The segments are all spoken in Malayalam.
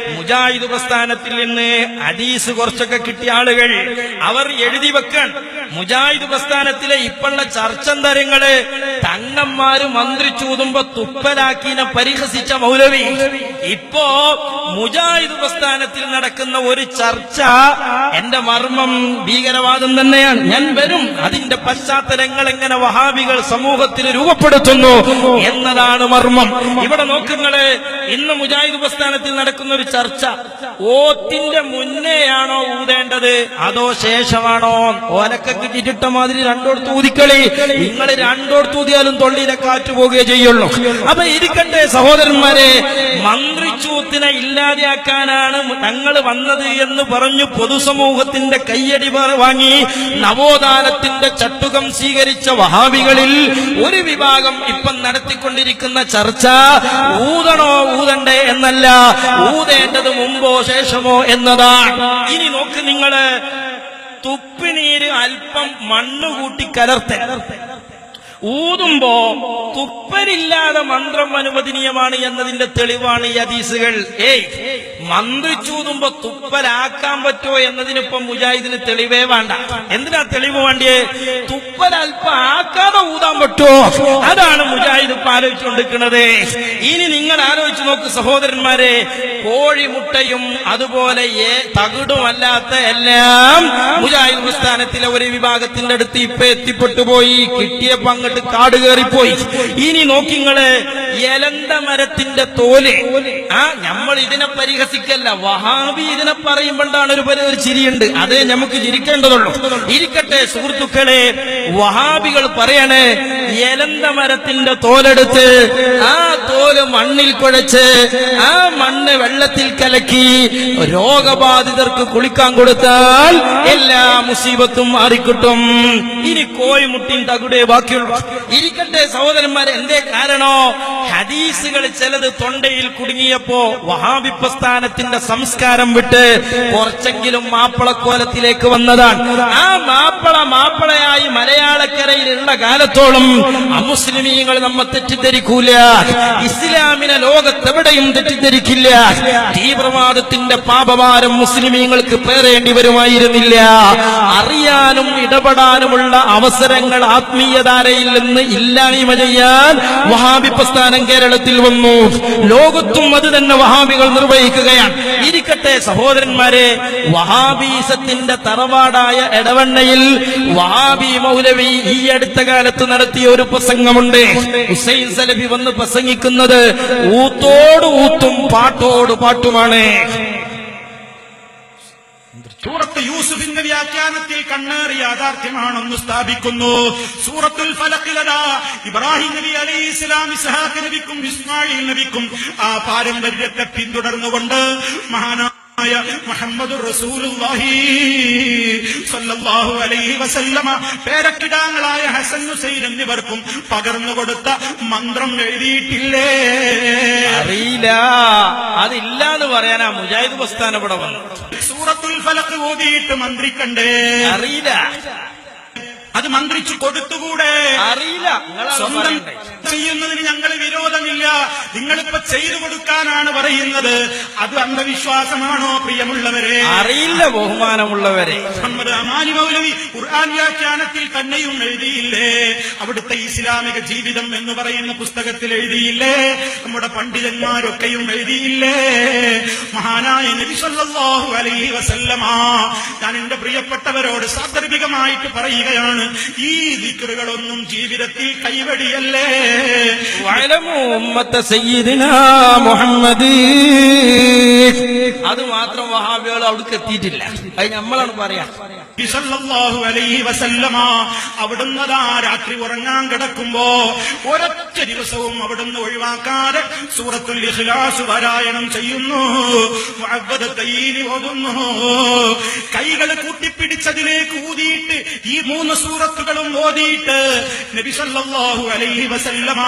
മുജാഹിദ് പ്രസ്ഥാനത്തിൽ നിന്ന് ഹദീസ് കുറച്ചൊക്കെ കിട്ടിയ ആളുകൾ അവർ എഴുതി വെക്കാൻ. മുജാഹിദ് പ്രസ്ഥാനത്തിലെ ഇപ്പോഴുള്ള ചർച്ചന്തരങ്ങൾ തങ്ങന്മാര് മന്ത്രിച്ചൂതുമ്പോ തുപ്പലാക്കിനെ പരിഹസിച്ച മൗലവി. ഇപ്പോ മുജാഹിദ് പ്രസ്ഥാനത്തിൽ നടക്കുന്ന ഒരു ചർച്ച എന്റെ മർമ്മം ഭീകരവാദം തന്നെയാണ്. ഞാൻ വരും. അതിന്റെ പശ്ചാത്തലങ്ങൾ എങ്ങനെ വഹാബികൾ സമൂഹത്തിൽ രൂപപ്പെടുത്തുന്നു എന്നതാണ് മർമ്മം. ഇവിടെ നോക്കുന്നത് ഇന്ന് മുജാഹിദ് പ്രസ്ഥാനത്തിൽ നടക്കുന്ന ഒരു ചർച്ച. ഓത്തിന്റെ മുന്നേയാണോ ഊതേണ്ടത്? അതോ ശേഷമാണോ? ഓലക്കൊക്കെ കിട്ടിട്ട മാതിരി രണ്ടോടത്ത് ഊതിക്കളി. നിങ്ങൾ രണ്ടോടത്ത് ഊതിയാലും തൊള്ളിയിലെ കാറ്റ് പോകുകയെ ചെയ്യുള്ളൂ. അപ്പൊ ഇരിക്കണ്ടേ സഹോദരന്മാരെ മന്ത്രിച്ചൂത്തിനെ ഇല്ലാതെയാക്കാനാണ് തങ്ങൾ വന്നത് എന്ന് പറഞ്ഞു പൊതുസമൂഹത്തിന്റെ കയ്യടി വാങ്ങി നവോത്ഥാനത്തിന്റെ ചട്ടുകം സ്വീകരിച്ച വഹാബികളിൽ ഒരു വിഭാഗം ഇപ്പം നടത്തിക്കൊണ്ടിരിക്കുന്ന ചർച്ച ഊതണോ ഊതണ്ടേ എന്നല്ല ഊതേണ്ടത് മുമ്പോ ശേഷമോ എന്നതാണ് ഇനി നോക്ക് നിങ്ങൾ തുപ്പിനീര് അല്പം മണ്ണ് കൂട്ടി കലർത്തെ ഊതുമ്പോ തുപ്പരില്ലാതെ മന്ത്രം അനുവദനീയമാണ് എന്നതിന്റെ തെളിവാണ് ഈ ഹദീസുകൾ. ഏയ് മന്ത്രിച്ചൂതുമ്പോ തുപ്പലാക്കാൻ പറ്റുമോ എന്നതിനിപ്പം മുജാഹിദിന് തെളിവേ വേണ്ട. എന്തിനാ തെളിവ് വേണ്ടിയേ? തുപ്പലൽപ്പം ആക്കാതെ ഊതാൻ പറ്റുമോ? അതാണ് മുജാഹിദ് ഇപ്പൊ ആലോചിച്ചുകൊണ്ടിരിക്കുന്നത്. ഇനി നിങ്ങൾ ആലോചിച്ചു നോക്ക് സഹോദരന്മാരെ കോഴിമുട്ടയും അതുപോലെ തകിടുമല്ലാത്ത എല്ലാം മുജാഹിദ് പ്രസ്ഥാനത്തിലെ ഒരു വിഭാഗത്തിന്റെ അടുത്ത് ഇപ്പൊ എത്തിപ്പെട്ടുപോയി കിട്ടിയ കിട്ടിയപ്പോ അങ്ങോട്ട് കാട് കയറിപ്പോയി ഇനി നോക്കിങ്ങൾ എലന്ത മരത്തിന്റെ തോൽ. ആ നമ്മൾ ഇതിനെ പരിഹസിക്കല്ല. വഹാബി ഇതിനെ പറയുമ്പോണ്ടാണ് ഒരു ഒരു ചിരിയുണ്ട്. അതേ നമുക്ക് ചിരിക്കേണ്ടതുള്ളൂ. ഇരിക്കട്ടെ സുഹൃത്തുക്കളെ വഹാബികൾ പറയണേ എലന്ത മരത്തിന്റെ തോലെടുത്ത് ആ തോൽ മണ്ണിൽ കുഴച്ച് ആ മണ്ണ് വെള്ളത്തിൽ കലക്കി രോഗബാധിതർക്ക് കുളിക്കാൻ കൊടുത്താൽ എല്ലാ മുസീബത്തും മാറിക്കിട്ടും. ഇനി കോഴിമുട്ടിൻ തകുടെ ബാക്കിയുള്ള. ഇരിക്കട്ടെ സഹോദരന്മാരെ എന്തേ കാരണോ? ഹദീസുകൾ ചിലത് തൊണ്ടയിൽ കുടുങ്ങിയപ്പോ വഹാബി പ്രസ്ഥാനത്തിന്റെ സംസ്കാരം വിട്ട് കുറച്ചെങ്കിലും മാപ്പിളക്കോലത്തിലേക്ക് വന്നതാണ്. ആ മാപ്പിള മാപ്പിളയായി മലയാളക്കരയിലുള്ള കാലത്തോളം അമുസ്ലിമീങ്ങൾ നമ്മെ തെറ്റിദ്ധരിക്കൂല. ഇസ്ലാമിനെ ലോകത്തെവിടെയും തെറ്റിദ്ധരിക്കില്ല. തീവ്രവാദത്തിന്റെ പാപഭാരം മുസ്ലിമീങ്ങൾക്ക് പേറേണ്ടി വരുമായിരുന്നില്ല. അറിയാനും ഇടപെടാനുമുള്ള അവസരങ്ങൾ ആത്മീയധാരയിൽ നിന്ന് ഇല്ലായ്മ ചെയ്യാൻ വഹാബി പ്രസ്ഥാനം കേരളത്തിൽ വന്നു. ലോകത്തും അത് തന്നെ വഹാബികൾ നിർവഹിക്കുകയാണ്. ഇരിക്കട്ടെ സഹോദരന്മാരെ വഹാബീസത്തിന്റെ തറവാടായ എടവണ്ണയിൽ വഹാബി മൗലവി ഈ അടുത്ത കാലത്ത് നടത്തിയ ഒരു പ്രസംഗമുണ്ട്. ഹുസൈൻ സലഫി വന്ന് പ്രസംഗിക്കുന്നത് ഊത്തോട് ഊത്തും പാട്ടോട് പാട്ടുമാണ്. സൂറത്ത് യൂസുഫിന്റെ വ്യാഖ്യാനത്തിൽ കണ്ണേറി യാഥാർത്ഥ്യമാണെന്ന് സ്ഥാപിക്കുന്നു. സൂറത്തുൽ ഫലക്കിലതാ ഇബ്രാഹിം നബി അലി ഇസ്ലാം ഇസ്ഹാഖ് നബിക്കും ഇസ്മായിൽ നബിക്കും ആ പാരമ്പര്യത്തെ പിന്തുടർന്നുകൊണ്ട് മഹാനായ മുഹമ്മദ് പേരക്കിടാങ്ങളായ ഹസൻ ഹുസൈൻ എന്നിവർക്കും പകർന്നു കൊടുത്ത മന്ത്രം എഴുതിയിട്ടില്ലേ? അറിയില്ല. അതില്ല എന്ന് പറയാനാ മുജാഹിദ് പ്രസ്ഥാനം ഇവിടെ വന്നു സൂറത്തുൽ ഫലക്ക് ഓതിയിട്ട് മന്ത്രിക്കണ്ടേ? അറിയില്ല. അത് മന്ത്രിച്ചു കൊടുത്തുകൂടെ? അറിയില്ല. സ്വന്തം ചെയ്യുന്നതിന് ഞങ്ങൾ വിരോധമില്ല. നിങ്ങളിപ്പോ ചെയ്തു കൊടുക്കാനാണ് പറയുന്നത്. അത് അന്ധവിശ്വാസമാണോ പ്രിയമുള്ളവരെ? അറിയില്ല ബഹുമാനമുള്ളവരെ. മുഹമ്മദ് അമാനി മൗലവി ഖുർആൻ വ്യാഖ്യാനത്തിൽ തന്നെയും എഴുതിയില്ലേ? അവിടുത്തെ ഇസ്ലാമിക ജീവിതം എന്ന് പറയുന്ന പുസ്തകത്തിൽ എഴുതിയില്ലേ? നമ്മുടെ പണ്ഡിതന്മാരൊക്കെയും എഴുതിയില്ലേ? മഹാനായ നബി സല്ലല്ലാഹു അലൈഹി വസല്ലമ ഞാൻ എന്റെ പ്രിയപ്പെട്ടവരോട് സാന്ദർഭികമായിട്ട് പറയുകയാണ്. ഈ ദിക്റുകളൊന്നും ജീവിതത്തിൽ കൈവടിയല്ലേ? മുഹമ്മദ്. അത് മാത്രം വഹാബികൾ അവിടേക്ക് എത്തിയിട്ടില്ല. അത് നമ്മളാണ് പറയാ. നബി അലൈഹി വസല്ലമ അവിടുന്ന് രാത്രി ഉറങ്ങാൻ കിടക്കുമ്പോ ഒരൊറ്റ ദിവസവും അവിടുന്ന് ഒഴിവാക്കാതെ സൂറത്തുൽ ഇഖ്ലാസ് പാരായണം ചെയ്യുന്നു. ഓതുന്നു. കൈകൾ കൂട്ടിപ്പിടിച്ചതിലേക്ക് ഊതിയിട്ട് ഈ മൂന്ന് സൂറത്തുകളും ഓതിയിട്ട് നബിസല്ലാഹു അലൈഹി വസല്ലമ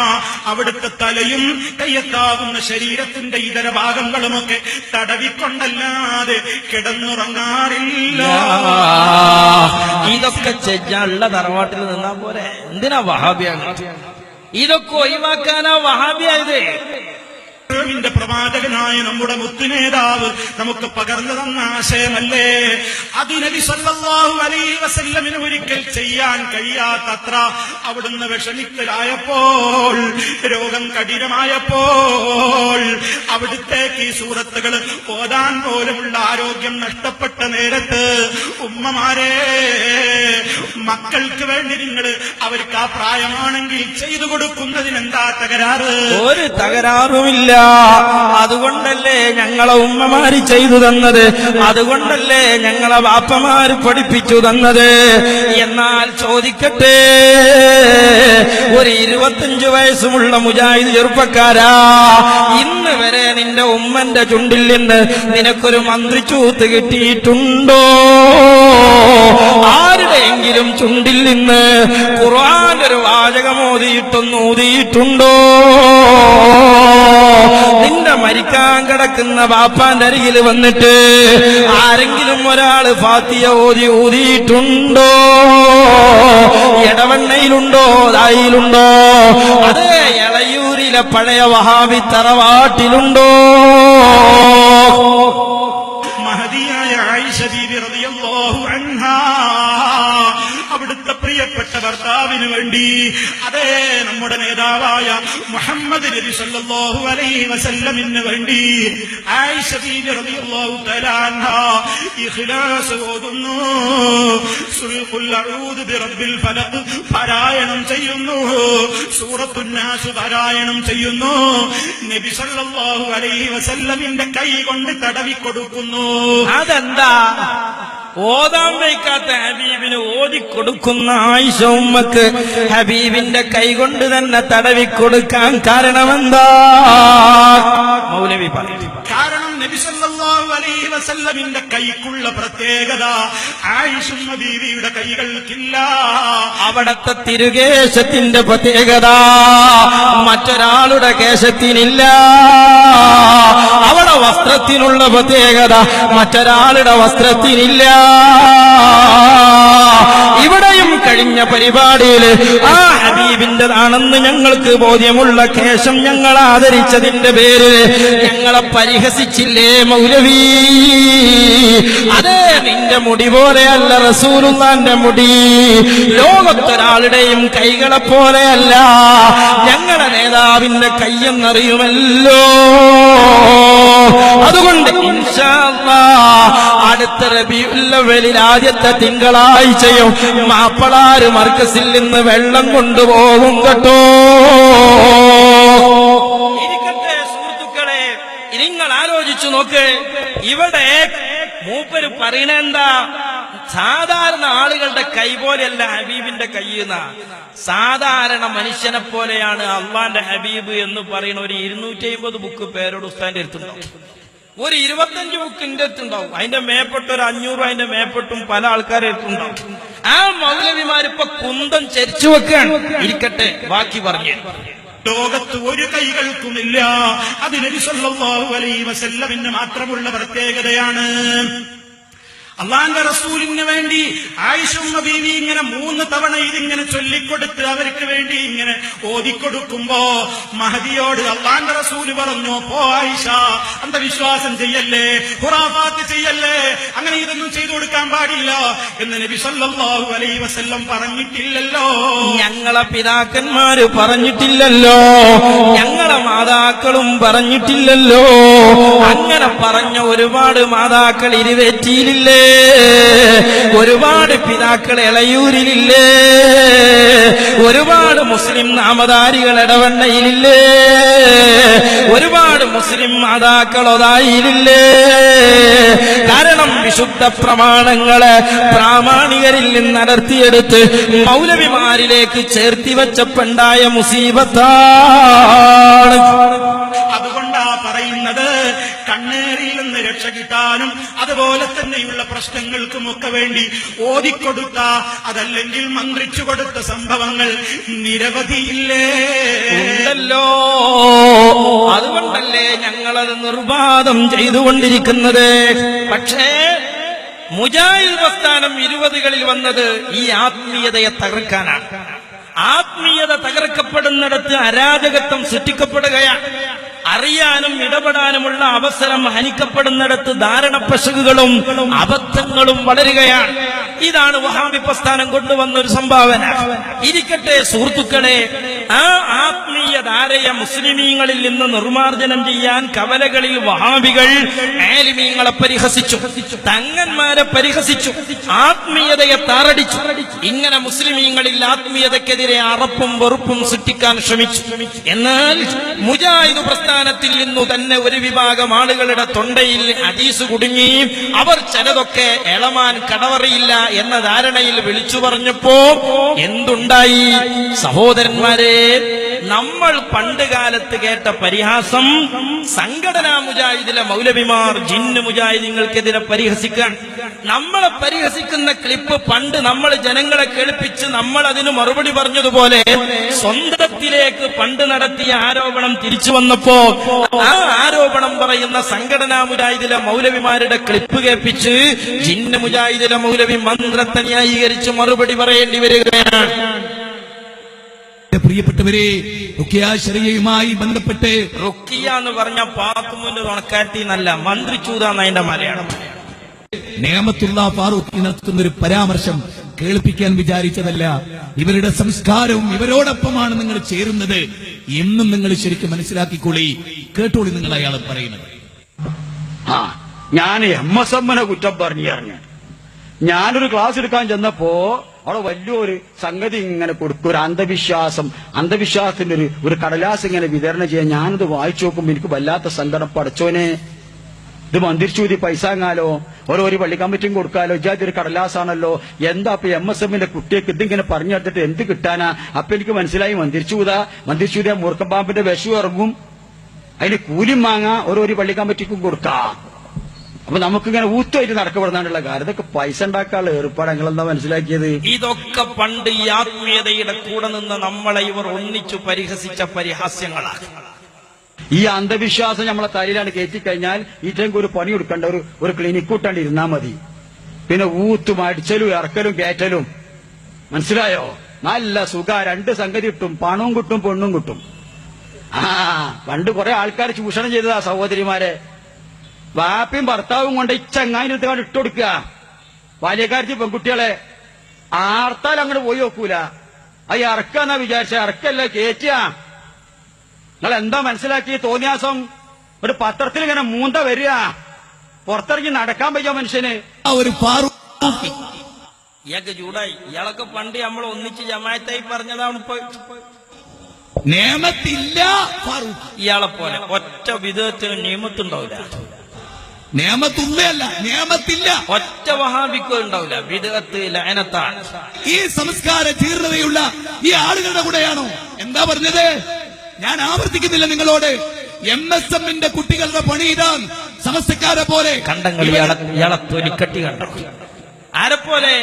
അവിടുത്തെ തലയും കയ്യെത്താവുന്ന ശരീരത്തിന്റെ ഇതര ഭാഗങ്ങളുമൊക്കെ തടവിക്കൊണ്ടല്ലാതെ കിടന്നുറങ്ങാറില്ല. ഇതൊക്കെ ചെയ്യാനുള്ള തറവാട്ടിൽ നിന്നാ പോരെ. എന്തിനാ വഹാബിയാണ് ഇതൊക്കെ ഒഴിവാക്കാനാ വഹാബിയായത്? ിന്റെ പ്രവാചകനായ നമ്മുടെ മുത്തുനേതാവ് നമുക്ക് പകർന്നു തന്ന ആശയമല്ലേ? അതിനബി സല്ലല്ലാഹു അലൈഹി വസല്ലമിന് ഒരിക്കൽ ചെയ്യാൻ കഴിയാത്തത്ര അവിടുന്ന് വിഷമിക്കലായപ്പോൾ രോഗം കഠിനമായപ്പോൾ അവിടുത്തേക്ക് ഈ സൂറത്തുകൾ ഓതാൻ പോലുമുള്ള ആരോഗ്യം നഷ്ടപ്പെട്ട നേരത്ത് ഉമ്മമാരെ മക്കൾക്ക് വേണ്ടി നിങ്ങൾ അവർക്ക് ആ പ്രായമാണെങ്കിൽ ചെയ്തു കൊടുക്കുന്നതിന് എന്താ തകരാറ്? ഒരു തകരാറുമില്ല. അതുകൊണ്ടല്ലേ ഞങ്ങളെ ഉമ്മമാര് ചെയ്തു തന്നത്? അതുകൊണ്ടല്ലേ ഞങ്ങളെ ബാപ്പമാര് പഠിപ്പിച്ചു തന്നത്? എന്നാൽ ചോദിക്കട്ടെ. ഒരു ഇരുപത്തഞ്ചു വയസ്സുമുള്ള മുജാഹിദ് ചെറുപ്പക്കാരാ. ഇന്ന് വരെ നിന്റെ ഉമ്മന്റെ ചുണ്ടിൽ നിന്ന് നിനക്കൊരു മന്ത്രിച്ചൂത്ത് കിട്ടിയിട്ടുണ്ടോ? ആരുടെയെങ്കിലും ചുണ്ടിൽ നിന്ന് ഖുർആൻ ഒരു വാചകം ഓതിയിട്ടൊന്ന് ഊതിയിട്ടുണ്ടോ? നിന്റെ മരിക്കാൻ കിടക്കുന്ന ബാപ്പാന്റെ അരികിൽ വന്നിട്ട് ആരെങ്കിലും ഒരാൾ ഫാത്തിയ ഓതി ഊതിയിട്ടുണ്ടോ? ഇടവണ്ണയിലുണ്ടോ ദായിലുണ്ടോ അതേ ഇളയൂരിലെ പഴയ വഹാബി തറവാട്ടിലുണ്ടോ? ഭർത്താവിന് വേണ്ടി. അതേ നമ്മുടെ നേതാവായ മുഹമ്മദ് നബി സല്ലല്ലാഹു അലൈഹി വസല്ലമിന് വേണ്ടി. ആയിഷ ബീബി റളിയല്ലാഹു തആല ഇഖ്ലാസ് ഓതുന്നു. സുൽഖുൽ അഊദു ബിറബ്ബിൽ ഫലഖ് പാരായണം ചെയ്യുന്നു. സൂറത്തുൻ നാസ് പാരായണം ചെയ്യുന്നു. നബി സല്ലല്ലാഹു അലൈഹി വസല്ലമിന്റെ കൈ കൊണ്ട് തടവി കൊടുക്കുന്നു. അതെന്താ? ഓതാൻ വയ്ക്കാത്ത ഹബീബിന് ഓതിക്കൊടുക്കുന്ന ആയിഷ ഉമ്മക്ക് ഹബീബിന്റെ കൈകൊണ്ട് തന്നെ തടവിക്കൊടുക്കാൻ കാരണമെന്താ? മൗലവി പറയും. കാരണം നബി സല്ലല്ലാഹു അലൈഹി കൈക്കുള്ള പ്രത്യേകത ആയിഷുമ്മ ബീവിയുടെ കൈകൾക്കില്ല. അവിടത്തെ തിരുകേശത്തിന്റെ പ്രത്യേകത മറ്റൊരാളുടെ കേശത്തിനില്ല. അവിടെ വസ്ത്രത്തിനുള്ള പ്രത്യേകത മറ്റൊരാളുടെ വസ്ത്രത്തിനില്ല. ഇവിടെയും കഴിഞ്ഞ പരിപാടിയിൽ ആ ഹബീബിന്റെതാണെന്ന് ഞങ്ങൾക്ക് ബോധ്യമുള്ള കേശം ഞങ്ങൾ ആദരിച്ചതിന്റെ പേര് ഞങ്ങളെ പരിഹസിച്ചില്ലേ മൗലവി? നിന്റെ മുടി പോലെയല്ല റസൂലുള്ളാന്റെ മുടി. ലോകത്തൊരാളുടെയും കൈകളെ പോലെയല്ല ഞങ്ങളുടെ നേതാവിന്റെ കയ്യെന്നറിയുമല്ലോ അതുകൊണ്ട് അടുത്ത റബിയുല്ലവലിൽ ആദ്യത്തെ തിങ്കളാഴ്ചയും മാപ്പളാര് മർക്കസിൽ നിന്ന് വെള്ളം കൊണ്ടുപോകും കേട്ടോ. ഇരിക്കട്ടെ സുഹൃത്തുക്കളെ നിങ്ങൾ ആലോചിച്ചു നോക്ക്. ഇവിടെ മൂപ്പര് പറയണ എന്താ സാധാരണ ആളുകളുടെ കൈ പോലെയല്ല ഹബീബിന്റെ കൈയുന്ന സാധാരണ മനുഷ്യനെ പോലെയാണ് അള്ളാന്റെ ഹബീബ് എന്ന് പറയുന്ന ഒരു ഇരുന്നൂറ്റി അമ്പത് ബുക്ക് പേരോട് ഉസ്താന്റെ അടുത്തുണ്ടാവും. ഒരു ഇരുപത്തഞ്ച് ബുക്കിന്റെ അടുത്തുണ്ടാവും. അതിന്റെ മേപ്പെട്ട ഒരു അഞ്ഞൂറ് അതിന്റെ മേപ്പെട്ടും പല ആൾക്കാരെ അടുത്തുണ്ടാവും. ആ മൗലവിമാരിപ്പൊ കുന്തം ചരിച്ചു വെക്കുകയാണ്. ഇരിക്കട്ടെ ബാക്കി പറഞ്ഞു ലോകത്ത് ഒരു കൈകൾക്കുമില്ല അത് നബി സല്ലല്ലാഹു അലൈഹി വസല്ലമിന് മാത്രമുള്ള പ്രത്യേകതയാണ്. അള്ളാന്റെ റസൂലിന് വേണ്ടി ആയിഷമ്മ ബീവി ഇങ്ങനെ മൂന്ന് തവണ ഇതിങ്ങനെ ചൊല്ലിക്കൊടുത്ത് അവർക്ക് വേണ്ടി ഇങ്ങനെ ഓതിക്കൊടുക്കുമ്പോ മഹദിയോട് അള്ളാന്റെ റസൂൽ പറഞ്ഞു പോ ആയിഷ അന്ധവിശ്വാസം ചെയ്യല്ലേ? ഹുറാഫാത്ത് ചെയ്യല്ലേ? അങ്ങനെ ഇതൊന്നും ചെയ്തു കൊടുക്കാൻ പാടില്ല. എന്ന് നബി സല്ലല്ലാഹു അലൈഹി വസല്ലം പറഞ്ഞിട്ടില്ലല്ലോ. ഞങ്ങളെ പിതാക്കന്മാര് പറഞ്ഞിട്ടില്ലല്ലോ. ഞങ്ങളെ മാതാക്കളും പറഞ്ഞിട്ടില്ലല്ലോ. അങ്ങനെ പറഞ്ഞ ഒരുപാട് മാതാക്കൾ ഇരുവേറ്റിയിലില്ലേ? ഒരുപാട് പിതാക്കൾ ഇളയൂരിലില്ലേ ഒരുപാട് മുസ്ലിം നാമധാരികൾ ഇടവണ്ണയിലില്ലേ ഒരുപാട് മുസ്ലിം മാതാക്കൾ കാരണം വിശുദ്ധ പ്രമാണങ്ങളെ പ്രാമാണികരിൽ നിന്ന് അടർത്തിയെടുത്ത് മൗലവിമാരിലേക്ക് ചേർത്തി വെച്ചപ്പുണ്ടായ മുസീബത്താണ്. അതുകൊണ്ടാ പറയുന്നത് കണ്ണേറിൽ നിന്ന് രക്ഷ കിട്ടാനും അതുപോലെ തന്നെയുള്ള പ്രശ്നങ്ങൾക്കുമൊക്കെ വേണ്ടി ഓതിക്കൊടുത്ത അതല്ലെങ്കിൽ മന്ത്രിച്ചു കൊടുത്ത സംഭവങ്ങൾ നിരവധിയില്ലേ ഉണ്ടല്ലോ. അതുകൊണ്ടല്ലേ ഞങ്ങളത് നിർബാധം ചെയ്തുകൊണ്ടിരിക്കുന്നത്? പക്ഷേ മുജാഹിദ് പ്രസ്ഥാനം ഇരുപതുകളിൽ വന്നത് ഈ ആത്മീയതയെ തകർക്കാനാണ്. ആത്മീയത തകർക്കപ്പെടുന്നിടത്ത് അരാജകത്വം സൃഷ്ടിക്കപ്പെടുകയാണ് അറിയാനും ഇടപെടാനുമുള്ള അവസരം ഹനിക്കപ്പെടുന്നിടത്ത് ധാരണ പശുകളും അബദ്ധങ്ങളും വളരുകയാണ് ഇതാണ് വഹാബി പ്രസ്ഥാനം കൊണ്ടുവന്ന ഒരു സംഭാവന. ഇരിക്കട്ടെ സുഹൃത്തുക്കളെ ആ ആത്മീയ ധാരയ മുസ്ലിമീങ്ങളിൽ നിന്ന് നിർമാർജനം ചെയ്യാൻ കവലകളിൽ വഹാബികൾ ആലിമീങ്ങളെ പരിഹസിച്ചു തങ്ങന്മാരെ പരിഹസിച്ചു ആത്മീയതയെ താറടിച്ചു. ഇങ്ങനെ മുസ്ലിമീങ്ങളിൽ ആത്മീയതക്കെതിരെ അറപ്പും വെറുപ്പും സൃഷ്ടിക്കാൻ ശ്രമിച്ചു. എന്നാൽ മുജാഹിദ് പ്രസ്ഥാനത്തിൽ നിന്നു തന്നെ ഒരു വിഭാഗം ആളുകളുടെ തൊണ്ടയിൽ ഹദീസ് കുടുങ്ങി അവർ ചിലതൊക്കെ എളമാൻ കടവറിയില്ല എന്ന ധാരണയിൽ വിളിച്ചു പറഞ്ഞപ്പോ എന്തുണ്ടായി? സഹോദരന്മാരെ നമ്മൾ പണ്ട് കാലത്ത് കേട്ട പരിഹാസം സംഘടനാ മുജാഹിദിലെ മൗലവിമാർ ജിന്ന് മുജാഹിദിങ്ങൾക്കെതിരെ പരിഹസിക്കാൻ. നമ്മളെ പരിഹസിക്കുന്ന ക്ലിപ്പ് പണ്ട് നമ്മൾ ജനങ്ങളെ കേൾപ്പിച്ച് നമ്മൾ അതിന് മറുപടി പറഞ്ഞതുപോലെ സ്വന്തത്തിലേക്ക് പണ്ട് നടത്തിയ ആരോപണം തിരിച്ചു വന്നപ്പോ ആ ആരോപണം പറയുന്ന സംഘടനാ മുജാഹിദിലെ മൗലവിമാരുടെ ക്ലിപ്പ് കേൾപ്പിച്ച് ജിന്ന് മുജാഹിദിലെ മൗലവി മന്ത്രത്തെ ന്യായീകരിച്ച് മറുപടി പറയേണ്ടി വരികയാണ്. പ്രിയപ്പെട്ടവരെ റുക്കിയാശരയുമായി ബന്ധപ്പെട്ട് റുക്കിയ എന്ന് പറഞ്ഞ പാത്തുമുന്റെ തുണക്കാറ്റി എന്നല്ല മന്ത്രിച്ചൂതാന്ന് അതിന്റെ മലയാളം. നേമത്തുള്ള ഫാറൂഖി നടത്തുന്ന ഒരു പരാമർശം കേൾപ്പിക്കാൻ വിചാരിച്ചതല്ല. ഇവരുടെ സംസ്കാരവും ഇവരോടൊപ്പമാണ് നിങ്ങൾ ചേരുന്നത്. എന്നും നിങ്ങൾ ശരിക്കും മനസ്സിലാക്കിക്കൊള്ളി കേട്ടോളി നിങ്ങൾ അയാൾ പറയുന്നത്. ആ ഞാൻ എം എസ് എമ്മിനെ കുറ്റം പറഞ്ഞു പറഞ്ഞു ഞാനൊരു ക്ലാസ് എടുക്കാൻ ചെന്നപ്പോ അവിടെ വലിയൊരു സംഗതി ഇങ്ങനെ കൊടുക്കും. ഒരു അന്ധവിശ്വാസം. അന്ധവിശ്വാസത്തിന്റെ ഒരു ഒരു കടലാസ് ഇങ്ങനെ വിതരണം ചെയ്യാൻ ഞാനത് വായിച്ചു നോക്കുമ്പോൾ എനിക്ക് വല്ലാത്ത സങ്കടം പടച്ചോനെ. ഇത് മന്ദിരിച്ചൂതി പൈസ അങ്ങാലോ ഓരോ ഒരു പള്ളി കമ്മിറ്റിയും കൊടുക്കാലോ? ഇജാതി ഒരു കടലാസാണല്ലോ. എന്താ അപ്പൊ എം എസ് എമ്മിന്റെ കുട്ടിയൊക്കെ ഇതിങ്ങനെ പറഞ്ഞു എടുത്തിട്ട് എന്ത് കിട്ടാനാ? അപ്പൊ എനിക്ക് മനസ്സിലായി മന്ദിരിച്ചൂത മന്ദിരിച്ചൂത മൂർക്കമ്പാമ്പിന്റെ വിഷം ഇറങ്ങും. അതിന് കൂലിയും വാങ്ങാ. ഓരോ ഒരു പള്ളി കമ്മിറ്റിക്കും കൊടുക്കാം. അപ്പൊ നമുക്കിങ്ങനെ ഊത്തുമായിട്ട് നടക്കപ്പെടുന്നതാണുള്ള കാര്യം. ഇതൊക്കെ പൈസ ഉണ്ടാക്കാനുള്ള ഏർപ്പാട് ഞങ്ങളെന്താ മനസ്സിലാക്കിയത്? ഇതൊക്കെ പണ്ട് ഈ ആത്മീയതയുടെ കൂടെ നിന്ന് നമ്മളെ ഇവർ ഒന്നിച്ചു പരിഹസിച്ച പരിഹാസ്യങ്ങളാണ്. ഈ അന്ധവിശ്വാസം നമ്മളെ തലയിലാണ് കയറ്റി കഴിഞ്ഞാൽ ഈറ്റെങ്കിൽ ഒരു പണി കൊടുക്കേണ്ട ഒരു ഒരു ക്ലിനിക് കൂട്ടാണ്ട് ഇരുന്നാ മതി. പിന്നെ ഊത്തും അടിച്ചലും ഇറക്കലും കയറ്റലും. മനസ്സിലായോ? നല്ല സുഖ രണ്ട് സംഗതി കിട്ടും. പണവും കിട്ടും പെണ്ണും കിട്ടും. ആ പണ്ട് കുറെ ആൾക്കാർ ചൂഷണം ചെയ്തതാ സഹോദരിമാരെ. വാപ്പയും ഭർത്താവും കൊണ്ട് ഈ ചങ്ങായിനത്ത് കണ്ട് ഇട്ട് കൊടുക്കുക. ബാല്യക്കാരത്തി പെൺകുട്ടികളെ ആർത്താൽ അങ്ങോട്ട് പോയി നോക്കൂല. അത് ഇറക്കാന്നാ വിചാരിച്ച? ഇറക്കല്ല കേറ്റുക നിങ്ങൾ എന്താ മനസ്സിലാക്കി തോന്നിയാസം? ഒരു പത്രത്തിൽ ഇങ്ങനെ മൂന്ത വരിക. പുറത്തിറങ്ങി നടക്കാൻ പറ്റിയ മനുഷ്യന്. ആ ഒരു ഫാറൂഖ് ഇയാൾക്ക് ചൂടായി. ഇയാളൊക്കെ പണ്ട് നമ്മൾ ഒന്നിച്ച് ജമായത്തായി പറഞ്ഞതാണ് ഇപ്പൊ. നിയമത്തില്ല ഫാറൂഖ് ഇയാളെ പോലെ ഒറ്റ വിധത്തിന് നിയമത്തുണ്ടാവില്ല. നേമത്തുള്ളയല്ല നിയമത്തില്ല. ഒറ്റ വഹാബിക്കും ഉണ്ടാവില്ല. വിധത്ത് ലയനത്താണ്. ഈ സംസ്കാര ജീർണതയുള്ള ഈ ആളുകളുടെ കൂടെയാണോ? എന്താ പറഞ്ഞത്? ഞാൻ ആവർത്തിക്കുന്നില്ല നിങ്ങളോട്. എം എസ് എമ്മിന്റെ കുട്ടികളുടെ പണി ഇതാ സമസ്തക്കാരെ പോലെ. കണ്ടങ്ങൾ ഇയാളെ തൊലിക്കട്ടി കണ്ടു? ആരെപ്പോലെ?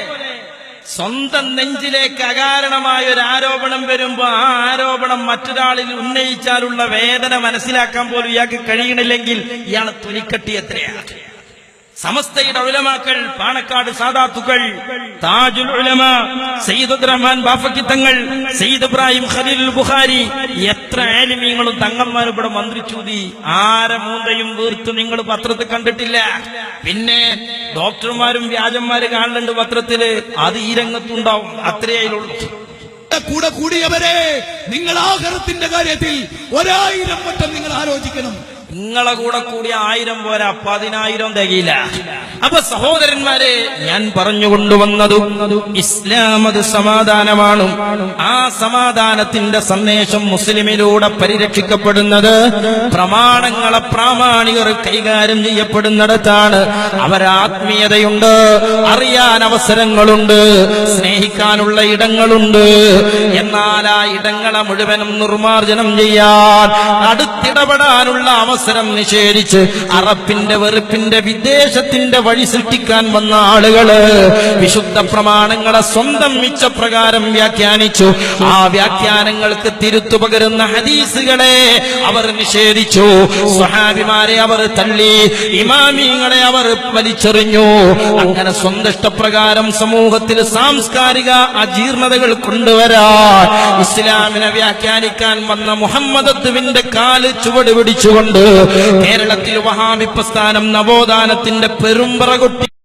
സ്വന്തം നെഞ്ചിലേക്ക് അകാരണമായ ഒരു ആരോപണം വരുമ്പോ ആ ആരോപണം മറ്റൊരാളിൽ ഉന്നയിച്ചാലുള്ള വേദന മനസ്സിലാക്കാൻ പോലും ഇയാൾക്ക് കഴിയണില്ലെങ്കിൽ ഇയാളെ തൊലിക്കട്ടി എത്രയാണ് സമസ്തയുടെ ഉലമാക്കൾ പാണക്കാട് സാദാത്തുകൾ താജുൽ ഉലമ സയ്യിദ് റഹ്മാൻ ബാഫക്കിത്തങ്ങൾ സയ്യിദ് ഇബ്രാഹിം ഖലീൽ ബുഖാരി എത്ര ആലിമീങ്ങളും തങ്ങന്മാരും ഇവിടെ മന്ത്രിച്ചൂതി ആരെ മൂന്തയും വീർത്ത് നിങ്ങൾ പത്രത്തിൽ കണ്ടിട്ടില്ല. പിന്നെ ഡോക്ടർമാരും വ്യാജന്മാര് കാണുന്നുണ്ട് പത്രത്തിൽ. അത് ഈ രംഗത്തുണ്ടാവും. അത്രയേ അതിലുള്ളൂ കൂടെ കൂടിയവരെ നിങ്ങൾ ആഹാരത്തിന്റെ കാര്യത്തിൽ ഒരായിരം വട്ടം നിങ്ങൾ ആലോചിക്കണം. നിങ്ങളെ കൂടെ കൂടി ആയിരം പോരാ പതിനായിരം തികയില്ല. അപ്പൊ സഹോദരന്മാരെ ഞാൻ പറഞ്ഞു കൊണ്ടുവന്നതും ഇസ്ലാം അത് സമാധാനമാണ്. ആ സമാധാനത്തിന്റെ സന്ദേശം മുസ്ലിമിലൂടെ പരിരക്ഷിക്കപ്പെടുന്നത് പ്രമാണങ്ങളെ പ്രാമാണികർ കൈകാര്യം ചെയ്യപ്പെടുന്നിടത്താണ്. അവരാത്മീയതയുണ്ട് അറിയാൻ അവസരങ്ങളുണ്ട് സ്നേഹിക്കാനുള്ള ഇടങ്ങളുണ്ട്. എന്നാൽ ആ ഇടങ്ങളെ മുഴുവനും നിർമാർജനം ചെയ്യാൻ അടുത്തിടപെടാനുള്ള അവസരം അവസരം നിഷേധിച്ച് അറപ്പിന്റെ വെറുപ്പിന്റെ വിദേശത്തിന്റെ വഴി സൃഷ്ടിക്കാൻ വന്ന ആളുകൾ വിശുദ്ധ പ്രമാണങ്ങളെ സ്വന്തം മിച്ചപ്രകാരം വ്യാഖ്യാനിച്ചു. ആ വ്യാഖ്യാനങ്ങൾക്ക് തിരുത്തു പകരുന്ന ഹദീസുകളെ അവർ നിഷേധിച്ചു. സ്വഹാബിമാരെ അവർ തള്ളി. ഇമാമിങ്ങളെ അവർ വലിച്ചെറിഞ്ഞു. അങ്ങനെ സ്വന്തം ഇഷ്ടപ്രകാരം സമൂഹത്തിൽ സാംസ്കാരിക അജീർണതകൾ കൊണ്ടുവരാൻ ഇസ്ലാമിനെ വ്യാഖ്യാനിക്കാൻ വന്ന മുഹമ്മദത്തുവിന്റെ കാൽ ചുവട് പിടിച്ചുകൊണ്ട് കേരളത്തിൽ വഹാബി പ്രസ്ഥാനം നവോത്ഥാനത്തിന്റെ പെരുമ്പറ കൊട്ടി